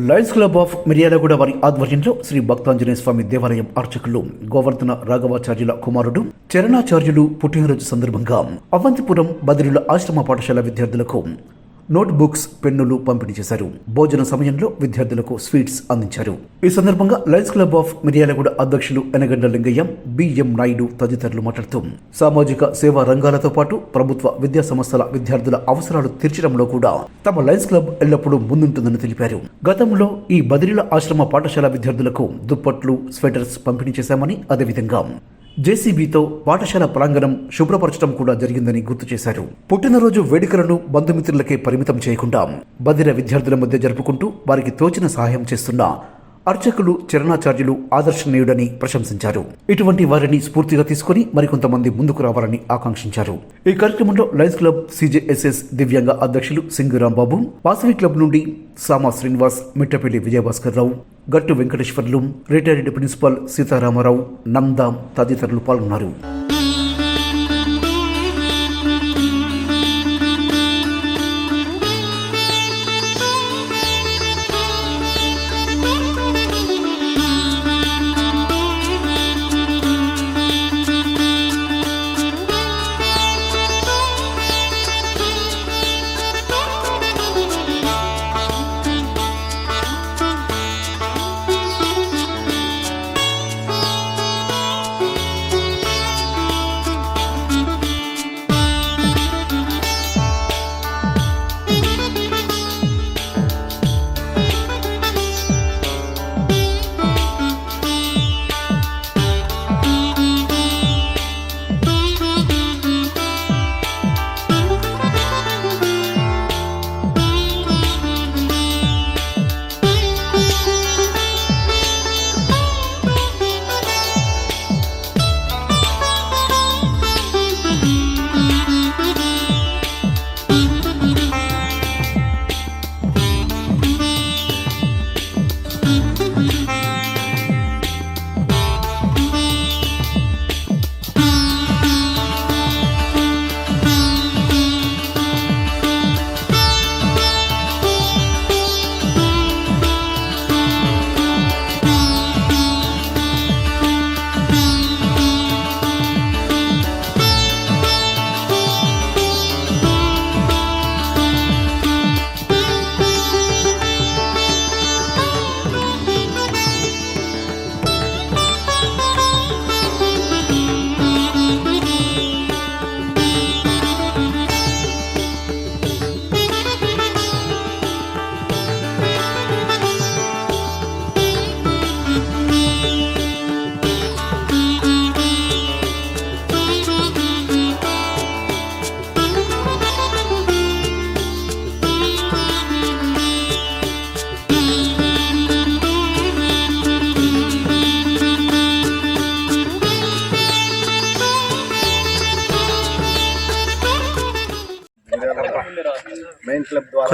Lions club of Miryalaguda వారి ఆధ్వర్యంలో శ్రీ భక్తాంజనేయ స్వామి దేవాలయం అర్చకులు గోవర్ధన రాఘవాచార్యుల కుమారుడు చరణాచార్యులు పుట్టినరోజు సందర్భంగా అవంతిపురం బదిరుల ఆశ్రమ పాఠశాల విద్యార్థులకు నోట్బుక్స్ పెన్నులు పంపిణీ చేశారు. భోజన సమయంలో విద్యార్థులకు స్వీట్స్ అందించారు. ఈ సందర్భంగా లయన్స్ క్లబ్ ఆఫ్ మిర్యాలగూడ అధ్యక్షులు ఎనగండ లింగయ్య బిఎం నాయుడు తదితరులు మాట్లాడుతూ సామాజిక సేవా రంగాలతో పాటు ప్రభుత్వ విద్యా సంస్థల విద్యార్థుల అవసరాలు తీర్చడంలో కూడా తమ లయన్స్ క్లబ్ ఎల్లప్పుడూ ముందుంటుందని తెలిపారు. గతంలో ఈ బదిలీల ఆశ్రమ పాఠశాల విద్యార్థులకు దుప్పట్లు స్వెటర్స్ పంపిణీ చేశామని అదేవిధంగా జేసీబీతో పాఠశాల ప్రాంగణం శుభ్రపరచడం కూడా జరిగిందని గుర్తు చేశారు. పుట్టినరోజు వేడుకలను బంధుమిత్రులకే పరిమితం చేయకుండా బదిర విద్యార్థుల మధ్య జరుపుకుంటూ వారికి తోచిన సహాయం చేస్తున్న అర్చకులు చరణాచార్యులు ఆదర్శనీయుడని ప్రశంసించారు. ఇటువంటి వారిని స్ఫూర్తిగా తీసుకుని మరికొంతమంది ముందుకు రావాలని ఆకాంక్షించారు. ఈ కార్యక్రమంలో లయన్స్ క్లబ్ సిజేఎస్ఎస్ దివ్యాంగ అధ్యక్షులు సింగు రాంబాబు వాసవి క్లబ్ నుండి సామా శ్రీనివాస్ మిట్టపల్లి విజయభాస్కర్ రావు గట్టు వెంకటేశ్వర్లు రిటైర్డ్ ప్రిన్సిపల్ సీతారామరావు నందాం తదితరులు పాల్గొన్నారు.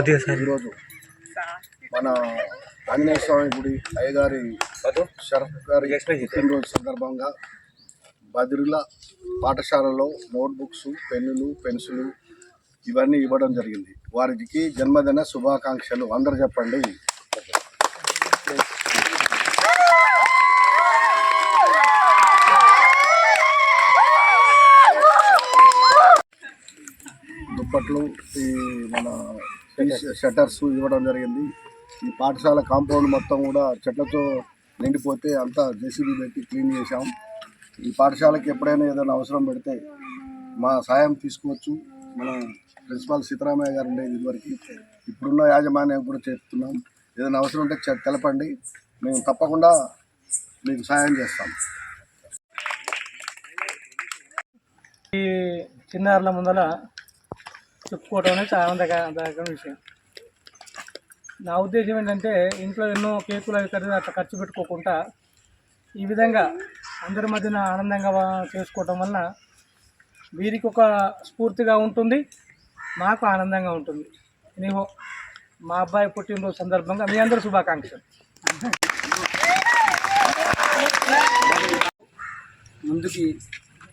క్లబ్ ద్వారా ఈరోజు మన ఆంజనేయ స్వామి గుడి అయ్యగారి షరఫ్ గారి పుట్టినరోజు సందర్భంగా బదిరుల పాఠశాలలో నోట్బుక్స్ పెన్నులు పెన్సిలు ఇవన్నీ ఇవ్వడం జరిగింది. వారికి జన్మదిన శుభాకాంక్షలు. అందరు చెప్పండి. దుప్పట్లు ఈ మన షట్టర్స్ ఇవ్వడం జరిగింది. ఈ పాఠశాల కాంపౌండ్ మొత్తం కూడా చెట్లతో నిండిపోతే అంతా జేసీబీ పెట్టి క్లీన్ చేశాం. ఈ పాఠశాలకి ఎప్పుడైనా ఏదైనా అవసరం పెడితే మా సాయం తీసుకోవచ్చు. మన ప్రిన్సిపాల్ సీతారామయ్య గారు ఉండేది ఇదివరకు. ఇప్పుడున్న యాజమాన్యం కూడా చేస్తున్నాం. ఏదైనా అవసరం ఉంటే తెలపండి. మేము తప్పకుండా మీకు సాయం చేస్తాం. ఈ చిన్నారుల ముందర చెప్పుకోవడం అనేది చాలా దగ్గర విషయం. నా ఉద్దేశం ఏంటంటే ఇంట్లో ఎన్నో కేకులు అవి ఖరీదు అట్లా ఖర్చు పెట్టుకోకుండా ఈ విధంగా అందరి మధ్యన ఆనందంగా చేసుకోవటం వలన వీరికి ఒక స్ఫూర్తిగా ఉంటుంది మాకు ఆనందంగా ఉంటుంది. నీవు మా అబ్బాయి పుట్టినరోజు సందర్భంగా మీ అందరూ శుభాకాంక్షలు. ముందుకి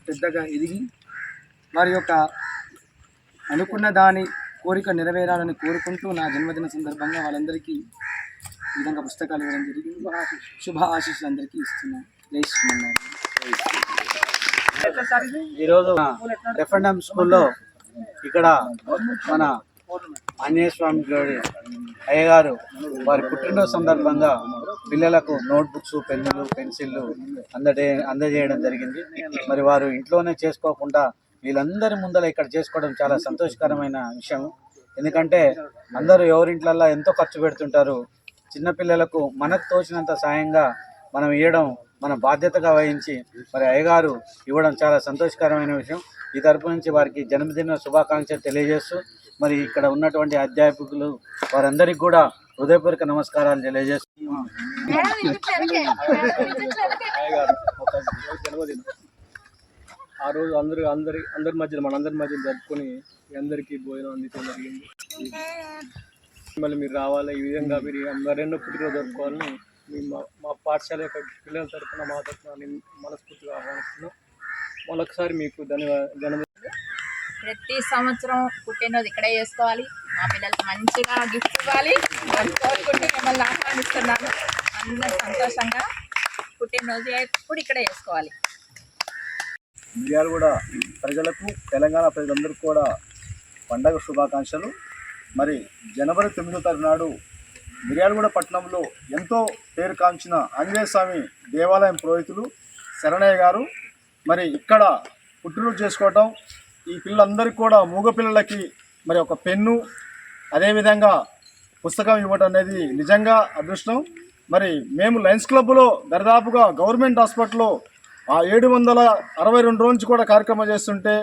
పెద్దగా ఎదిగి వారి యొక్క అనుకున్న దాని కోరిక నెరవేరాలని కోరుకుంటూ నా జన్మదిన సందర్భంగా వాళ్ళందరికీ ఈ విధంగా పుస్తకాలు ఇవ్వడం జరిగింది. శుభ ఆశీస్సులు అందరికీ ఇస్తున్నాను. జై శ్రీమన్నారాయణ. ఈరోజు రెఫరెండం స్కూల్లో ఇక్కడ మన ఆంజనేయ స్వామి గారి అయ్యగారు వారి పుట్టినరోజు సందర్భంగా పిల్లలకు నోట్బుక్స్ పెన్నులు పెన్సిళ్ళు అందజే అందజేయడం జరిగింది. మరి వారు ఇంట్లోనే చేసుకోకుండా వీళ్ళందరి ముందర ఇక్కడ చేసుకోవడం చాలా సంతోషకరమైన విషయం. ఎందుకంటే అందరూ ఎవరింట్లల్లో ఎంతో ఖర్చు పెడుతుంటారు. చిన్నపిల్లలకు మనకు తోచినంత సాయంగా మనం ఇవ్వడం మన బాధ్యతగా వహించి మరి అయ్యగారు ఇవ్వడం చాలా సంతోషకరమైన విషయం. ఈ తరపు నుంచి వారికి జన్మదిన శుభాకాంక్షలు తెలియజేస్తూ మరి ఇక్కడ ఉన్నటువంటి అధ్యాపకులు వారందరికీ కూడా హృదయపూర్వక నమస్కారాలు తెలియజేస్తూ జన్మదినం. ఆ రోజు అందరూ అందరి అందరి మధ్యలో మన అందరి మధ్య జరుపుకొని అందరికీ భోజనం అందించడం జరిగింది. మళ్ళీ మీరు రావాలి ఈ విధంగా మీరు మరెన్నో పుట్టినరోజు జరుపుకోవాలని మేము మా మా పాఠశాల యొక్క పిల్లల తరఫున మా తరఫున నేను మనస్ఫూర్తిగా ఆహ్వానిస్తున్నాం. మరొకసారి మీకు ధన్యవాద జన్మదిన ప్రతి సంవత్సరం పుట్టినరోజు ఇక్కడే చేసుకోవాలి. మా పిల్లలకి మంచిగా గిఫ్ట్ ఇవ్వాలి. అని కోరుకుంటూ మిమ్మల్ని ఆహ్వానిస్తున్నాను. అందరూ సంతోషంగా పుట్టినరోజు ఎప్పుడు ఇక్కడే చేసుకోవాలి. మిర్యాలగూడ ప్రజలకు తెలంగాణ ప్రజలందరికీ కూడా పండగ శుభాకాంక్షలు. మరి జనవరి తొమ్మిదో తారీఖు నాడు మిర్యాలగూడ పట్టణంలో ఎంతో పేరు కాంచిన ఆంజనేయ స్వామి దేవాలయం పురోహితులు శరణయ్య గారు మరి ఇక్కడ పుట్టినరోజు చేసుకోవటం ఈ పిల్లలందరికీ కూడా మూగ పిల్లలకి మరి ఒక పెన్ను అదేవిధంగా పుస్తకం ఇవ్వటం అనేది నిజంగా అదృష్టం. మరి మేము లయన్స్ క్లబ్లో దరిదాపుగా గవర్నమెంట్ హాస్పిటల్లో ఆ ఏడు వందల అరవై రెండు రోజు కూడా కార్యక్రమం చేస్తుంటే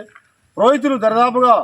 రోహితులు దరిదాపుగా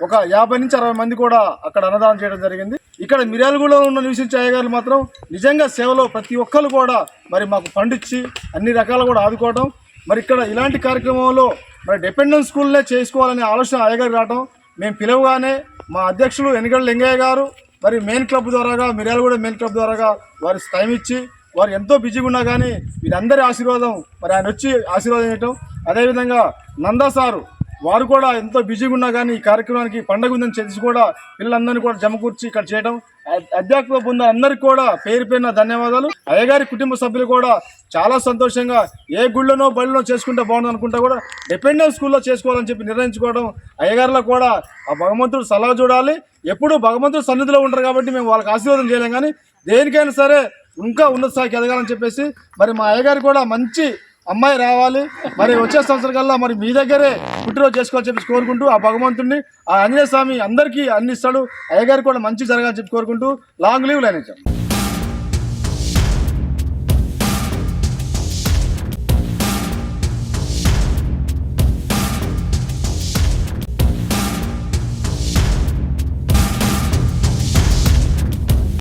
ఒక యాభై నుంచి అరవై మంది కూడా అక్కడ అన్నదానం చేయడం జరిగింది. ఇక్కడ మిర్యాలగూడలో ఉన్న నివసించే అయ్యగారు మాత్రం నిజంగా సేవలో ప్రతి ఒక్కరు కూడా మరి మాకు పండిచ్చి అన్ని రకాలు కూడా ఆదుకోవడం. మరి ఇక్కడ ఇలాంటి కార్యక్రమంలో మరి డిపెండెంట్ స్కూల్నే చేసుకోవాలనే ఆలోచన అయ్యగారు రావడం మేము పిలవగానే మా అధ్యక్షులు ఎన్నికల లింగయ్య గారు మరి మెయిన్ క్లబ్ ద్వారాగా మిర్యాలగూడ మెయిన్ క్లబ్ ద్వారాగా వారి టైం ఇచ్చి వారు ఎంతో బిజీగా ఉన్నా కానీ వీరందరి ఆశీర్వాదం మరి ఆయన వచ్చి ఆశీర్వాదం చేయటం. అదేవిధంగా నందా సారు వారు కూడా ఎంతో బిజీగా ఉన్నా కానీ ఈ కార్యక్రమానికి పండగ ఉందని తెలిసి కూడా పిల్లలందరినీ కూడా జమకూర్చి ఇక్కడ చేయడం అ- అధ్యాత్మిక బృందం అందరికీ కూడా పేరు పేరున ధన్యవాదాలు. అయ్యగారి కుటుంబ సభ్యులు కూడా చాలా సంతోషంగా ఏ గుళ్ళనో బళ్ళనో చేసుకుంటే బాగుంది అనుకుంటా కూడా డిపెండెన్స్ స్కూల్లో చేసుకోవాలని చెప్పి నిర్ణయించుకోవడం. అయ్యగారిలో కూడా ఆ భగవంతుడు సలహా చూడాలి. ఎప్పుడు భగవంతుడు సన్నిధిలో ఉంటారు కాబట్టి మేము వాళ్ళకి ఆశీర్వాదం చేయలేం కానీ దేనికైనా సరే ఇంకా ఉన్నత స్థాయికి ఎదగాలని చెప్పేసి మరి మా అయ్యగారు కూడా మంచి అమ్మాయి రావాలి. మరి వచ్చే సంవత్సరం కల్లా మరి మీ దగ్గరే పుట్టినరోజు చేసుకోవాలని చెప్పి కోరుకుంటూ ఆ భగవంతుడిని ఆ ఆంజనేయ స్వామి అందరికీ అందిస్తాడు ఇస్తాడు. అయ్యగారు కూడా మంచి జరగాలని చెప్పి కోరుకుంటూ లాంగ్ లీవ్ లైన్